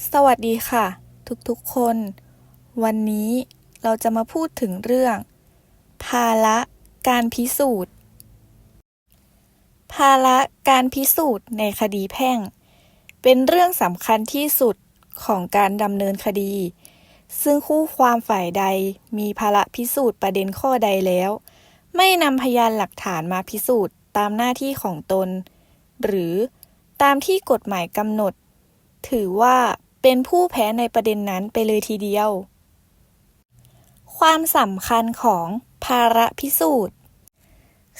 สวัสดีค่ะ ทุกๆคน วันนี้เราจะมาพูดถึงเรื่อง ภาระการพิสูจน์ ภาระการพิสูจน์ในคดีแพ่ง เป็นเรื่องสำคัญที่สุดของการดำเนินคดี ซึ่งคู่ความฝ่ายใดมีภาระพิสูจน์ประเด็นข้อใดแล้ว ไม่นำพยานหลักฐานมาพิสูจน์ตามหน้าที่ของตน หรือตามที่กฎหมายกำหนด ถือว่าเป็นผู้แพ้ในประเด็นนั้นไปเลยทีเดียว ความสำคัญของภาระพิสูจน์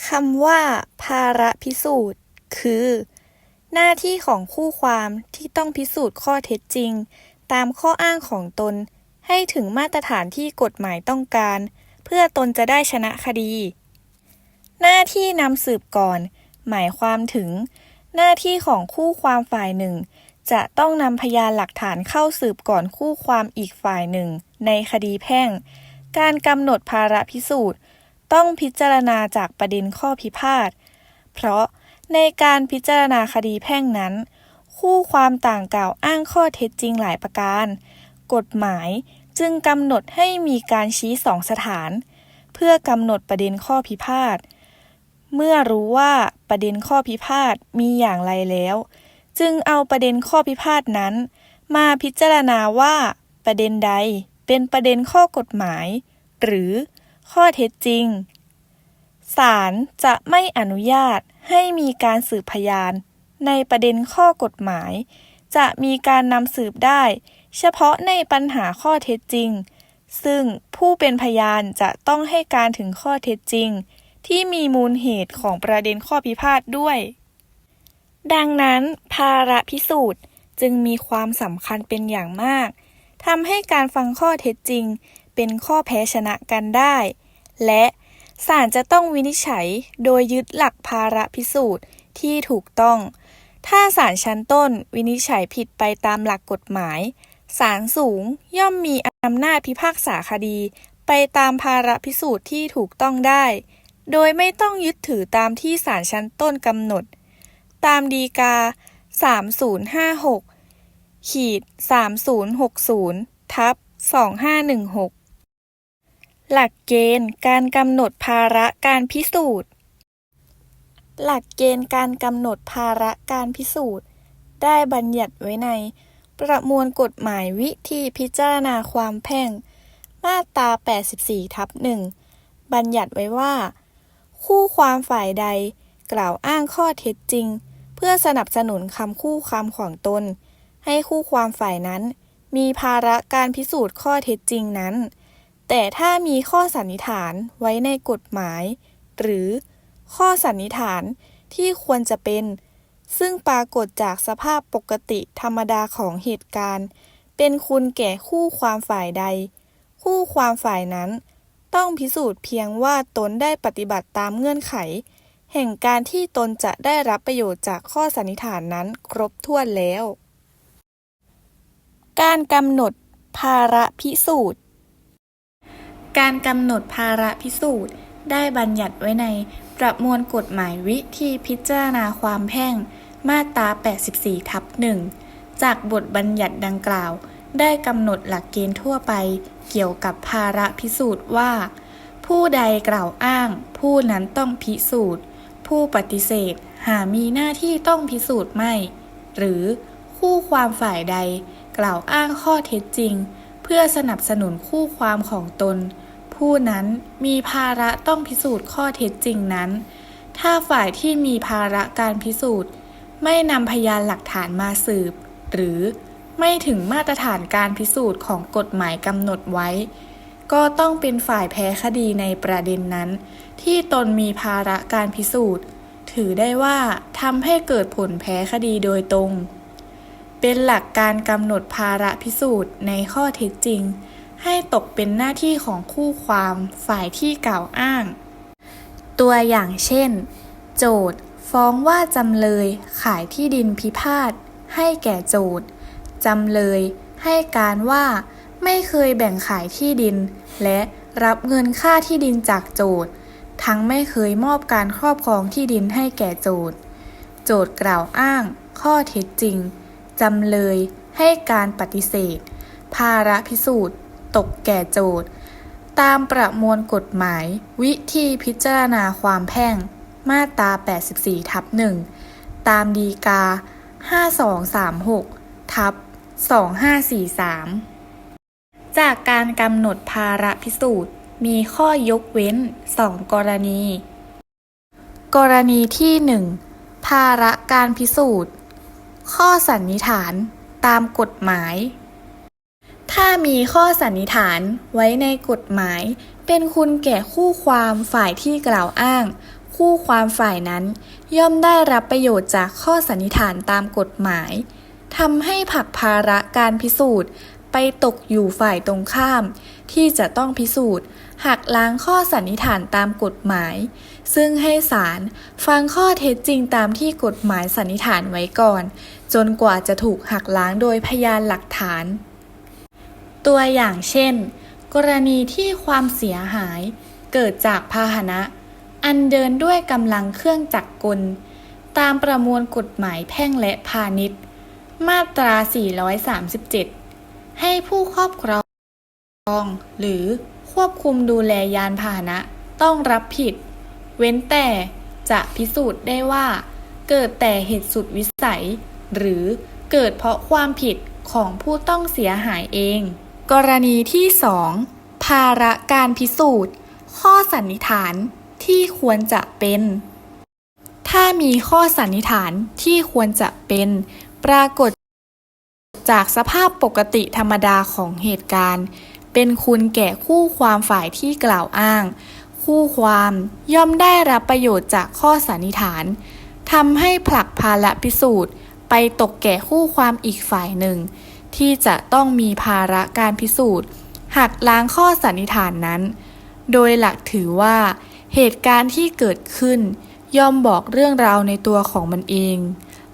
คำว่า ภาระพิสูจน์ คือ หน้าที่ของคู่ความที่ต้องพิสูจน์ข้อเท็จจริง ตามข้ออ้างของตน ให้ถึงมาตรฐานที่กฎหมายต้องการ เพื่อตนจะได้ชนะคดี หน้าที่นำสืบก่อน หมายความถึง หน้าที่ของคู่ความฝ่ายหนึ่ง จะต้องนำพยานหลักฐานเข้าสืบก่อนคู่ความอีกฝ่ายหนึ่ง ในคดีแพ่ง การกำหนดภาระพิสูจน์ ต้องพิจารณาจากประเด็นข้อพิพาท เพราะในการพิจารณาคดีแพ่งนั้น คู่ความต่างกล่าวอ้างข้อเท็จจริงหลายประการ กฎหมายจึงกำหนดให้มีการชี้สองสถาน เพื่อกำหนดประเด็นข้อพิพาท เมื่อรู้ว่าประเด็นข้อพิพาทมีอย่างไรแล้ว จึงเอาประเด็นข้อพิพาทนั้น มาพิจารณาว่าประเด็นใดเป็นประเด็นข้อกฎหมาย หรือข้อเท็จจริง ศาลจะไม่อนุญาตให้มีการสืบพยาน ในประเด็นข้อกฎหมาย จะมีการนำสืบได้ เฉพาะในปัญหาข้อเท็จจริง ซึ่งผู้เป็นพยานจะต้องให้การถึงข้อเท็จจริง ที่มีมูลเหตุของประเด็นข้อพิพาทด้วย ดังนั้นภาระพิสูจน์จึงมีความสำคัญเป็นอย่างมากทำให้การฟังข้อเท็จจริง เป็นข้อแพ้ชนะกันได้ และศาลจะต้องวินิจฉัยโดยยึดหลักภาระพิสูจน์ที่ถูกต้อง ถ้าศาลชั้นต้นวินิจฉัยผิดไปตามหลักกฎหมาย ศาลสูงย่อมมีอำนาจพิพากษาคดี ไปตามภาระพิสูจน์ที่ถูกต้องได้ โดยไม่ต้องยึดถือตามที่ศาลชั้นต้นกำหนด ตามดีกา 3056ขีด3060 ทับ 2516 หลักเกณฑ์การกำหนดภาระการพิสูจน์ หลักเกณฑ์การกำหนดภาระการพิสูจน์ ได้บัญญัติไว้ใน ประมวลกฎหมายวิธีพิจารณาความแพ่ง มาตรา 84 ทับ 1 บัญญัติไว้ว่า คู่ความฝ่ายใดกล่าวอ้างข้อเท็จจริง พื่อสนับสนุนคำคู่ความของตน ให้คู่ความฝ่ายนั้น มีภาระการพิสูจน์ข้อเท็จจริงนั้น แต่ถ้ามีข้อสันนิษฐานไว้ในกฎหมาย หรือข้อสันนิษฐานที่ควรจะเป็น ซึ่งปรากฏจากสภาพปกติธรรมดาของเหตุการณ์ เป็นคุณแก่คู่ความฝ่ายใด คู่ความฝ่ายนั้น ต้องพิสูจน์เพียงว่าตนได้ปฏิบัติตามเงื่อนไข แห่งการที่ตนจะได้รับประโยชน์จากข้อสันนิษฐานนั้นครบถ้วนแล้ว การกำหนดภาระพิสูจน์ การกำหนดภาระพิสูจน์ ได้บัญญัติไว้ในประมวลกฎหมายวิธีพิจารณาความแพ่ง มาตรา 84 ทับหนึ่งจากบทบัญญัติดังกล่าว ได้กำหนดหลักเกณฑ์ทั่วไป เกี่ยวกับภาระพิสูจน์ว่า ผู้ใดกล่าวอ้าง ผู้นั้นต้องพิสูจน์ ผู้ปฏิเสธหามีหน้าที่ต้องพิสูจน์ไม่ หรือคู่ความฝ่ายใดกล่าวอ้างข้อเท็จจริง เพื่อสนับสนุนคู่ความของตน ผู้นั้นมีภาระต้องพิสูจน์ข้อเท็จจริงนั้น ถ้าฝ่ายที่มีภาระการพิสูจน์ ไม่นำพยานหลักฐานมาสืบ หรือไม่ถึงมาตรฐานการพิสูจน์ของกฎหมายกำหนดไว้ ก็ต้องเป็นฝ่ายแพ้คดีในประเด็นนั้น ที่ตนมีภาระการพิสูจน์ ถือได้ว่าทำให้เกิดผลแพ้คดีโดยตรง เป็นหลักการกำหนดภาระพิสูจน์ในข้อเท็จจริง ให้ตกเป็นหน้าที่ของคู่ความฝ่ายที่กล่าวอ้าง ตัวอย่างเช่น โจทฟ้องว่าจำเลยขายที่ดินพิพาทให้แก่โจทจำเลยให้การว่า ไม่เคยแบ่งขายที่ดิน และรับเงินค่าที่ดินจากโจทย์ ทั้งไม่เคยมอบการครอบครองที่ดินให้แก่โจทย์ โจทย์กล่าวอ้าง ข้อเท็จจริง จำเลยให้การปฏิเสธ ภาระพิสูจน์ ตกแก่โจทย์ ตามประมวลกฎหมาย วิธีพิจารณาความแพ่ง มาตรา 84 ทับ 1 ตามดีกา 5236 ทับ 2543 จากการกำหนดภาระพิสูจน์ มีข้อยกเว้น 2 กรณี กรณีที่ 1 ภาระการพิสูจน์ ข้อสันนิษฐานตามกฎหมาย ถ้ามีข้อสันนิษฐานไว้ในกฎหมาย เป็นคุณแก่คู่ความฝ่ายที่กล่าวอ้าง คู่ความฝ่ายนั้น ย่อมได้รับประโยชน์จากข้อสันนิษฐานตามกฎหมายทำให้ผลักภาระการพิสูจน์ ไปตกอยู่ฝ่ายตรงข้าม ที่จะต้องพิสูจน์หักล้างข้อสันนิษฐานตามกฎหมาย ซึ่งให้ศาลฟังข้อเท็จจริงตามที่กฎหมายสันนิษฐานไว้ก่อน จนกว่าจะถูกหักล้างโดยพยานหลักฐาน ตัวอย่างเช่น กรณีที่ความเสียหายเกิดจากพาหนะ อันเดินด้วยกำลังเครื่องจักรกล ตามประมวลกฎหมายแพ่งและพาณิชย์ มาตรา 437 ให้ผู้ครอบครอง หรือควบคุมดูแลยานพาหนะต้องรับผิด เว้นแต่จะพิสูจน์ได้ว่า เกิดแต่เหตุสุดวิสัย หรือเกิดเพราะความผิดของผู้ต้องเสียหายเอง กรณีที่ 2 ภาระการพิสูจน์ ข้อสันนิษฐานที่ควรจะเป็น ถ้ามีข้อสันนิษฐานที่ควรจะเป็น ปรากฏ จากสภาพปกติธรรมดาของเหตุการณ์ เป็นคุณแก่คู่ความฝ่ายที่กล่าวอ้าง คู่ความย่อมได้รับประโยชน์จากข้อสันนิษฐานทำให้ผลักภาระพิสูจน์ ไปตกแก่คู่ความอีกฝ่ายหนึ่ง ที่จะต้องมีภาระการพิสูจน์หักล้างข้อสันนิษฐานนั้น โดยหลักถือว่า เหตุการณ์ที่เกิดขึ้น ย่อมบอกเรื่องราวในตัวของมันเอง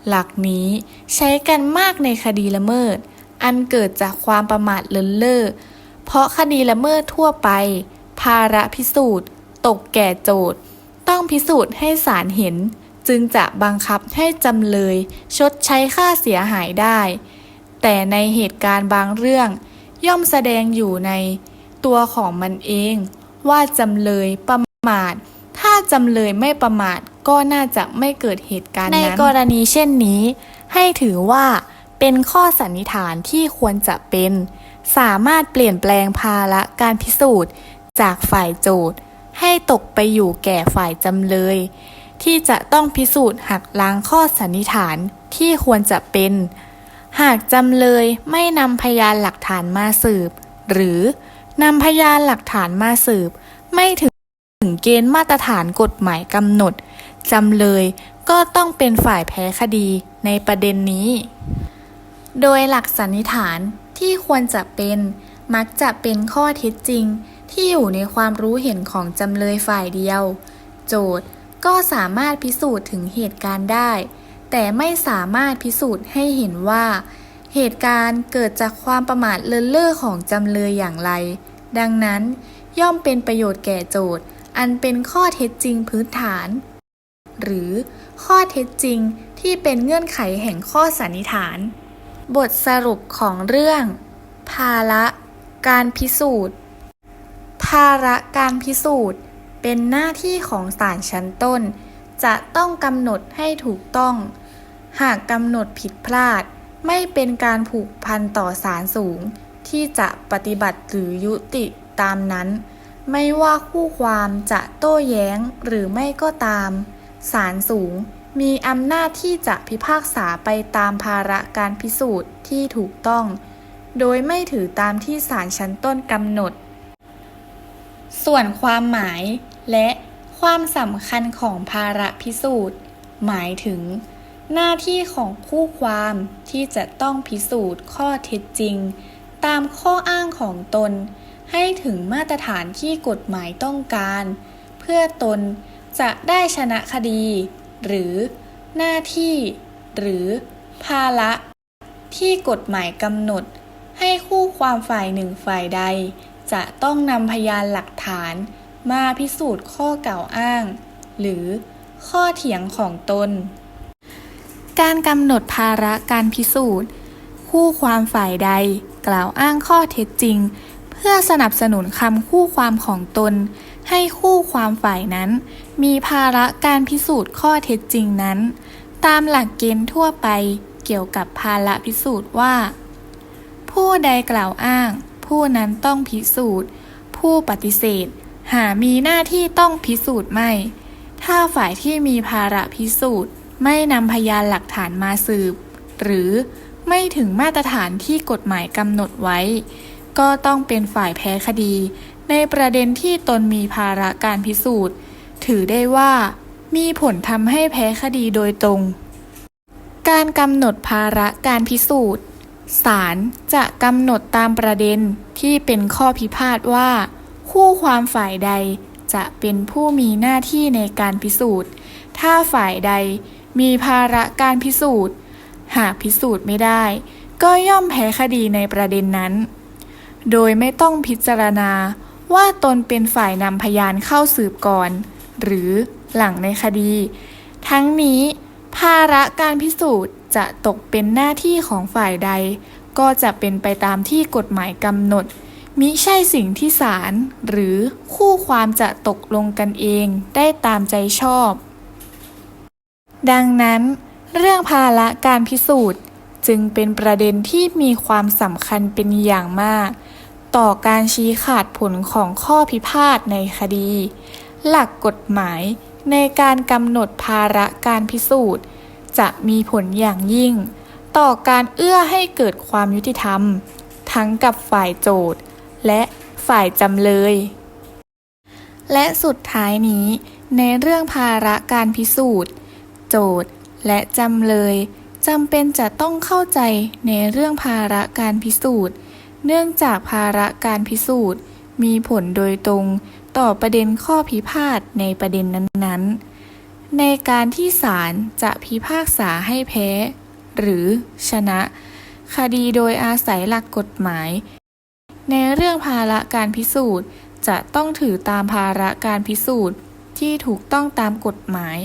หลักนี้ใช้กันมากในคดีละเมิด อันเกิดจากความประมาทเลินเล่อ เพราะคดีละเมิดทั่วไป ภาระพิสูจน์ ตกแก่โจทย์ต้องพิสูจน์ให้ศาลเห็น จึงจะบังคับให้จำเลย ชดใช้ค่าเสียหายได้ แต่ในเหตุการณ์บางเรื่อง ย่อมแสดงอยู่ใน ตัวของมันเอง ว่าจำเลยประมาท ถ้าจำเลยไม่ประมาท ก็น่าจะไม่เกิดเหตุการณ์นั้น ในกรณีเช่นนี้ ให้ถือว่าเป็นข้อสันนิษฐานที่ควรจะเป็น สามารถเปลี่ยนแปลงภาระการพิสูจน์ จากฝ่ายโจทย์ ให้ตกไปอยู่แก่ฝ่ายจำเลย ที่จะต้องพิสูจน์หักล้างข้อสันนิษฐานที่ควรจะเป็น หากจำเลยไม่นำพยานหลักฐานมาสืบ หรือนำพยานหลักฐานมาสืบ ไม่ถึง ถึงเกณฑ์มาตรฐานกฎหมายกำหนด จำเลยก็ต้องเป็นฝ่ายแพ้คดีในประเด็นนี้ โดยหลักสันนิษฐานที่ควรจะเป็นมักจะเป็นข้อเท็จจริง ที่อยู่ในความรู้เห็นของจำเลยฝ่ายเดียว โจทย์ก็สามารถพิสูจน์ถึงเหตุการณ์ได้ แต่ไม่สามารถพิสูจน์ให้เห็นว่า เหตุการณ์เกิดจากความประมาทเลินเล่อของจำเลยอย่างไร ดังนั้นย่อมเป็นประโยชน์แก่โจทย์ อันเป็นข้อเท็จจริงพื้นฐาน หรือข้อเท็จจริงที่เป็นเงื่อนไขแห่งข้อสันนิษฐาน บทสรุปของเรื่อง ภาระการพิสูจน์ ภาระการพิสูจน์ เป็นหน้าที่ของศาลชั้นต้น จะต้องกำหนดให้ถูกต้อง หากกำหนดผิดพลาด ไม่เป็นการผูกพันต่อศาลสูง ที่จะปฏิบัติหรือยุติตามนั้น ไม่ว่าคู่ความจะโต้แย้งหรือไม่ก็ตาม ศาลสูงมีอำนาจที่จะพิพากษาไปตามภาระการพิสูจน์ที่ถูกต้อง โดยไม่ถือตามที่ศาลชั้นต้นกำหนด ส่วนความหมายและความสำคัญของภาระพิสูจน์ หมายถึง หน้าที่ของคู่ความที่จะต้องพิสูจน์ข้อเท็จจริง ตามข้ออ้างของตน ให้ถึงมาตรฐานที่กฎหมายต้องการ เพื่อตนจะได้ชนะคดี หรือหน้าที่ หรือภาระที่กฎหมายกำหนด ให้คู่ความฝ่ายหนึ่งฝ่ายใด จะต้องนำพยานหลักฐาน มาพิสูจน์ข้อกล่าวอ้าง หรือข้อเถียงของตน การกำหนดภาระการพิสูจน์ คู่ความฝ่ายใดกล่าวอ้างข้อเท็จจริง เพื่อสนับสนุนคำคู่ความของตน ให้คู่ความฝ่ายนั้น มีภาระการพิสูจน์ข้อเท็จจริงนั้น ตามหลักเกณฑ์ทั่วไปเกี่ยวกับภาระพิสูจน์ว่า ผู้ใดกล่าวอ้าง ผู้นั้นต้องพิสูจน์ ผู้ปฏิเสธ หามีหน้าที่ต้องพิสูจน์ไม่ ถ้าฝ่ายที่มีภาระพิสูจน์ ไม่นำพยานหลักฐานมาสืบ หรือไม่ถึงมาตรฐานที่กฎหมายกำหนดไว้ ก็ต้องเป็นฝ่ายแพ้คดี ในประเด็นที่ตนมีภาระการพิสูจน์ ถือได้ว่า มีผลทำให้แพ้คดีโดยตรง การกำหนดภาระการพิสูจน์ศาลจะกำหนดตามประเด็นที่เป็นข้อพิพาทว่า คู่ความฝ่ายใดจะเป็นผู้มีหน้าที่ในการพิสูจน์ ถ้าฝ่ายใดมีภาระการพิสูจน์ หากพิสูจน์ไม่ได้ ก็ย่อมแพ้คดีในประเด็นนั้น โดยไม่ต้องพิจารณาว่าตนเป็นฝ่ายนำพยานเข้าสืบก่อน หรือหลังในคดี ทั้งนี้ภาระการพิสูจน์จะตกเป็นหน้าที่ของฝ่ายใด ก็จะเป็นไปตามที่กฎหมายกำหนด มิใช่สิ่งที่ศาลหรือคู่ความจะตกลงกันเองได้ตามใจชอบ ดังนั้น เรื่องภาระการพิสูจน์จึงเป็นประเด็นที่มีความสำคัญเป็นอย่างมาก ต่อการชี้ขาดผลของข้อพิพาทในคดี หลักกฎหมายในการกำหนดภาระการพิสูจน์ จะมีผลอย่างยิ่ง ต่อการเอื้อให้เกิดความยุติธรรม ทั้งกับฝ่ายโจทย์ และฝ่ายจำเลย และสุดท้ายนี้ ในเรื่องภาระการพิสูจน์ โจทย์และจำเลยจำเป็นจะต้องเข้าใจในเรื่องภาระการพิสูจน์ เนื่องจากภาระการพิสูจน์ มีผลโดยตรงต่อประเด็นข้อพิพาทในประเด็นนั้นๆ ในการที่ศาลจะพิพากษาให้แพ้ หรือชนะ คดีโดยอาศัยหลักกฎหมาย ในเรื่องภาระการพิสูจน์จะต้องถือตามภาระการพิสูจน์ที่ถูกต้องตามกฎหมาย